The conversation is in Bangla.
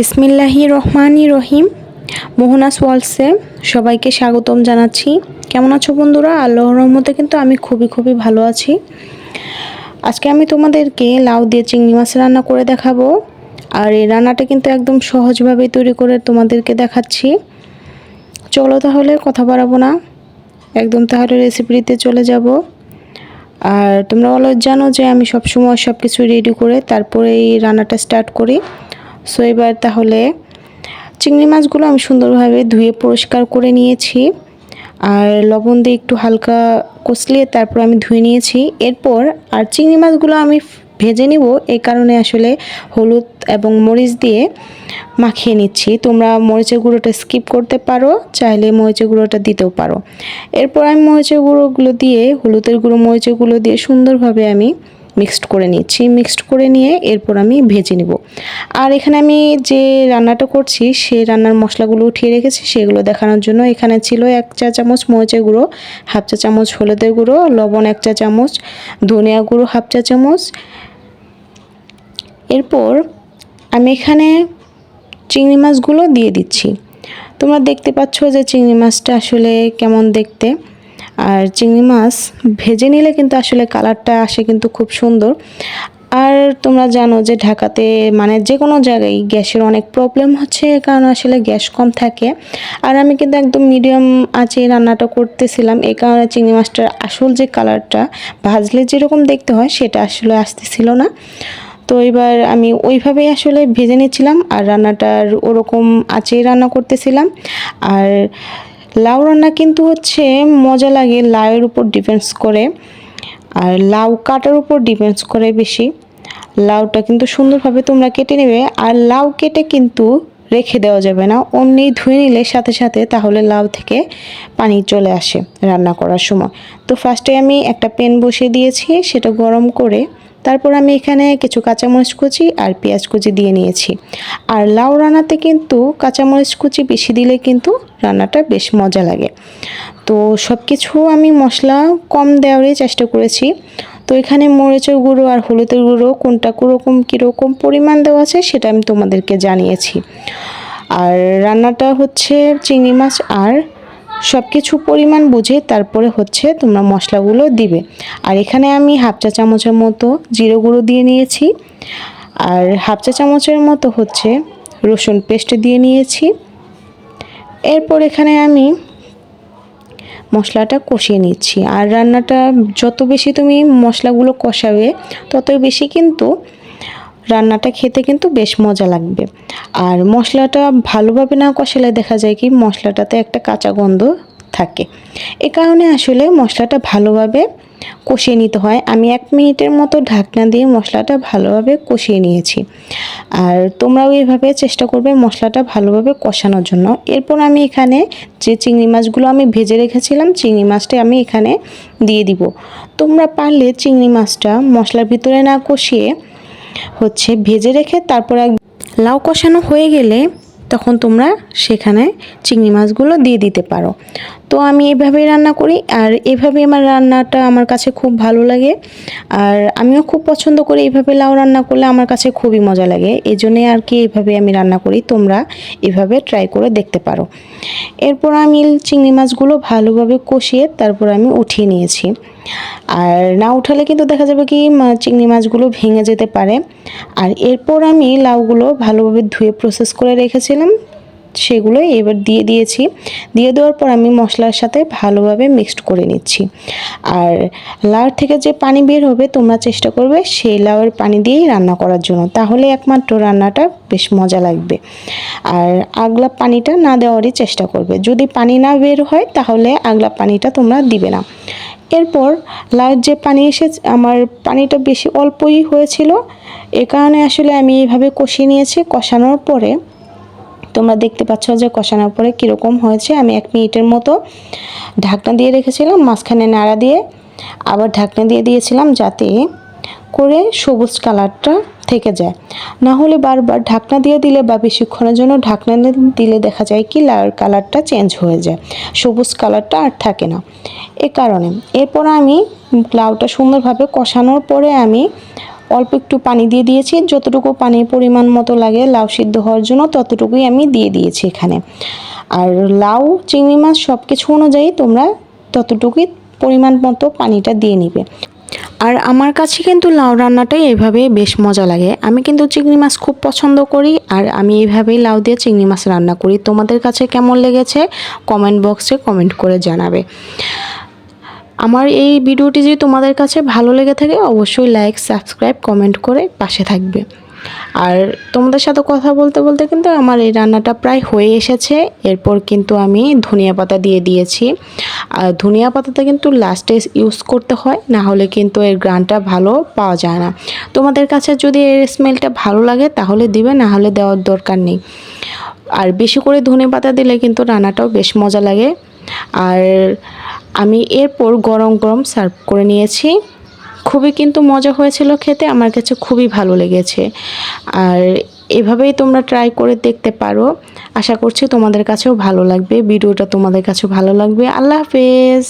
বিসমিল্লাহি রহমানি রহিম। মোহনাস ওয়ালসে সবাইকে স্বাগতম জানাচ্ছি। কেমন আছো বন্ধুরা? আল্লাহ রহমতে কিন্তু আমি খুবই খুবই ভালো আছি। আজকে আমি তোমাদেরকে লাউ দিয়ে চিংড়ি মাছ রান্না করে দেখাবো। আর এই রান্নাটা কিন্তু একদম সহজভাবে তৈরি করে তোমাদেরকে দেখাচ্ছি। চলো তাহলে কথা বাড়াবো না। একদম তাহলে রেসিপিতে চলে যাব। আর তোমরা অলরেডি জানো যে আমি সবসময় সব কিছু রেডি করে তারপরে এই রান্নাটা স্টার্ট করি। সো এবার তাহলে চিংড়ি মাছগুলো আমি সুন্দরভাবে ধুয়ে পরিষ্কার করে নিয়েছি। আর লবণ দিয়ে একটু হালকা কষলিয়ে তারপর আমি ধুয়ে নিয়েছি। এরপর আর চিংড়ি মাছগুলো আমি ভেজে নিব এই কারণে আসলে হলুদ এবং মরিচ দিয়ে মাখিয়ে নিচ্ছি। তোমরা মরিচের গুঁড়োটা স্কিপ করতে পারো, চাইলে মরিচের গুঁড়োটা দিতেও পারো। এরপর আমি মরিচের গুঁড়োগুলো দিয়ে, হলুদের গুঁড়ো মরিচের গুঁড়ো দিয়ে সুন্দরভাবে আমি মিক্সড করে নিচ্ছি। মিক্সড করে নিয়ে এরপর আমি ভেজে নিব। আর এখানে আমি যে রান্নাটা করছি সেই রান্নার মশলাগুলো উঠিয়ে রেখেছি, সেগুলো দেখানোর জন্য এখানে ছিল এক চা চামচ মরিচের গুঁড়ো, হাফ চা চামচ হলুদের গুঁড়ো, লবণ এক চা চামচ, ধনিয়া গুঁড়ো হাফ চা চামচ। এরপর আমি এখানে চিংড়ি মাছগুলো দিয়ে দিচ্ছি। তোমরা দেখতে পাচ্ছ যে চিংড়ি মাছটা আসলে কেমন দেখতে। আর চিংড়ি মাছ ভেজে নিলে কিন্তু আসলে কালারটা আসে কিন্তু খুব সুন্দর। আর তোমরা জানো যে ঢাকাতে মানে যে কোনো জায়গায় গ্যাসের অনেক প্রবলেম হচ্ছে কারণ আসলে গ্যাস কম থাকে। আর আমি কিন্তু একদম মিডিয়াম আছে রান্নাটা করতেছিলাম এই কারণে চিংড়ি মাছটার আসল যে কালারটা, ভাজলে যেরকম দেখতে হয় সেটা আসলে আসতেছিল না। তো এবার আমি ওইভাবেই আসলে ভেজে নিয়েছিলাম আর রান্নাটার ওরকম আঁচেই রান্না করতেছিলাম। আর লাউ রান্না কিন্তু হচ্ছে মজা লাগে, লাউয়ের উপর ডিপেন্ডস করে। আর লাউ কাটার উপর ডিপেন্ডস করে বেশি। লাউটা কিন্তু সুন্দরভাবে তোমরা কেটে নেবে। আর লাউ কেটে কিন্তু রেখে দেওয়া যাবে না। অমনি ধুয়ে নিলে সাথে সাথে তাহলে লাউ থেকে পানি চলে আসে রান্না করার সময়। তো ফার্স্টে আমি একটা প্যান বসিয়ে দিয়েছি, সেটা গরম করে তারপর আমি এখানে কিছু কাঁচামরিচ কুচি আর পেঁয়াজ কুচি দিয়ে নিয়েছি। আর লাউ রান্নাতে কিন্তু কাঁচামরিচ কুচি বেশি দিলে কিন্তু রান্নাটা বেশ মজা লাগে। তো সব কিছু আমি মশলা কম দেওয়ারই চেষ্টা করেছি। তো এখানে মরিচের গুঁড়ো আর হলুদের গুঁড়ো কোনটা কীরকম কীরকম পরিমাণ দেওয়া আছে সেটা আমি তোমাদেরকে জানিয়েছি। আর রান্নাটা হচ্ছে চিংড়ি মাছ আর সব কিছু পরিমাণ বুঝে তারপরে হচ্ছে তোমরা মশলাগুলো দিবে। আর এখানে আমি হাফ চা চামচের মতো জিরে গুঁড়ো দিয়ে নিয়েছি। আর হাফ চা চামচের মতো হচ্ছে রসুন পেস্ট দিয়ে নিয়েছি। এরপর এখানে আমি মশলাটা কষিয়ে নিচ্ছি। আর রান্নাটা যত বেশি তুমি মশলাগুলো কষাবে, ততই বেশি কিন্তু রান্নাটা খেতে কিন্তু বেশ মজা লাগবে। আর মশলাটা ভালোভাবে না কষালে দেখা যায় কি মশলাটাতে একটা কাঁচা গন্ধ থাকে। এ কারণে আসলে মশলাটা ভালোভাবে কষিয়ে নিতে হয়। আমি এক মিনিটের মতো ঢাকনা দিয়ে মশলাটা ভালোভাবে কষিয়ে নিয়েছি। আর তোমরাও এইভাবে চেষ্টা করবে মশলাটা ভালোভাবে কষানোর জন্য। এরপর আমি এখানে যে চিংড়ি মাছগুলো আমি ভেজে রেখেছিলাম, চিংড়ি মাছটা আমি এখানে দিয়ে দিব। তোমরা পারলে চিংড়ি মাছটা মশলার ভিতরে না কষিয়ে হচ্ছে ভেজে রেখে তারপর লাউ কষানো হয়ে গেলে তখন তোমরা সেখানে চিংড়ি মাছগুলো দিয়ে দিতে পারো। তো আমি এভাবেই রান্না করি আর এভাবে আমার রান্নাটা আমার কাছে খুব ভালো লাগে। আর আমিও খুব পছন্দ করি এইভাবে লাউ রান্না করলে আমার কাছে খুবই মজা লাগে। এই জন্যে আর কি এইভাবে আমি রান্না করি। তোমরা এভাবে ট্রাই করে দেখতে পারো। এরপর আমি চিংড়ি মাছগুলো ভালোভাবে কষিয়ে তারপর আমি উঠিয়ে নিয়েছি। আর না উঠালে কিন্তু দেখা যাবে কি চিংড়ি মাছগুলো ভেঙে যেতে পারে। আর এরপর আমি লাউগুলো ভালোভাবে ধুয়ে প্রসেস করে রেখেছিলাম। সেগুলো এবার দিয়ে দিয়েছি। দিয়ে দেওয়ার পর আমি মশলার সাথে ভালোভাবে মিক্সড করে নিচ্ছি। আর লাউর থেকে যে পানি বের হবে, তোমরা চেষ্টা করবে সেই লাউয়ের পানি দিয়েই রান্না করার জন্য। তাহলে একমাত্র রান্নাটা বেশ মজা লাগবে। আর আগলা পানিটা না দেওয়ারই চেষ্টা করবে। যদি পানি না বের হয়, তাহলে আগলা পানিটা তোমরা দিবে না। এরপর লাউয়ের যে পানি এসে আমার পানিটা বেশি অল্পই হয়েছিল। এ কারণে আসলে আমি এইভাবে কষিয়ে নিয়েছি। কষানোর পরে তোমরা দেখতে পাচ্ছ যে কষানোর পরে কীরকম হয়েছে, আমি এক মিনিটের মতো ঢাকনা দিয়ে রেখেছিলাম, মাঝখানে নাড়া দিয়ে আবার ঢাকনা দিয়ে দিয়েছিলাম যাতে করে সবুজ কালারটা থেকে যায়। না হলে বারবার ঢাকনা দিয়ে দিলে বা বেশিক্ষণের জন্য ঢাকনা দিলে দেখা যায় কি লাল কালারটা চেঞ্জ হয়ে যায়, সবুজ কালারটা আর থাকে না। এ কারণে এরপর আমি লাউটা সুন্দরভাবে কষানোর পরে আমি অল্প একটু পানি দিয়ে দিয়েছি। যতটুকু পানির পরিমাণ মতো লাগে লাউ সিদ্ধ হওয়ার জন্য ততটুকুই আমি দিয়ে দিয়েছি এখানে। আর লাউ, চিংড়ি মাছ সব কিছু অনুযায়ী তোমরা ততটুকুই পরিমাণ মতো পানিটা দিয়ে নিবে। আর আমার কাছে কিন্তু লাউ রান্নাটাই এইভাবে বেশ মজা লাগে। আমি কিন্তু চিংড়ি মাছ খুব পছন্দ করি আর আমি এইভাবেই লাউ দিয়ে চিংড়ি মাছ রান্না করি। তোমাদের কাছে কেমন লেগেছে? কমেন্ট বক্সে কমেন্ট করে জানাবে। আমার এই ভিডিওটি যদি তোমাদের কাছে ভালো লেগে থাকে, অবশ্যই লাইক সাবস্ক্রাইব কমেন্ট করে পাশে থাকবে। আর তোমাদের সাথে কথা বলতে বলতে কিন্তু আমার এই রান্নাটা প্রায় হয়ে এসেছে। এরপর কিন্তু আমি ধনিয়া পাতা দিয়ে দিয়েছি। আর ধনিয়া পাতাটা কিন্তু লাস্টে ইউজ করতে হয়, না হলে কিন্তু এর গ্রানটা ভালো পাওয়া যায় না। তোমাদের কাছে যদি এর স্মেলটা ভালো লাগে, তাহলে দিবে, না হলে দেওয়ার দরকার নেই। আর বেশি করে ধনে পাতা দিলে কিন্তু রান্নাটাও বেশ মজা লাগে। আর আমি এরপর গরম গরম সার্ভ করে নিয়েছি। খুবই কিন্তু মজা হয়েছিল খেতে, আমার কাছে খুবই ভালো লেগেছে। আর এভাবেই তোমরা ট্রাই করে দেখতে পারো। আশা করছি তোমাদের কাছেও ভালো লাগবে, ভিডিওটা তোমাদের কাছেও ভালো লাগবে। আল্লাহ হাফেজ!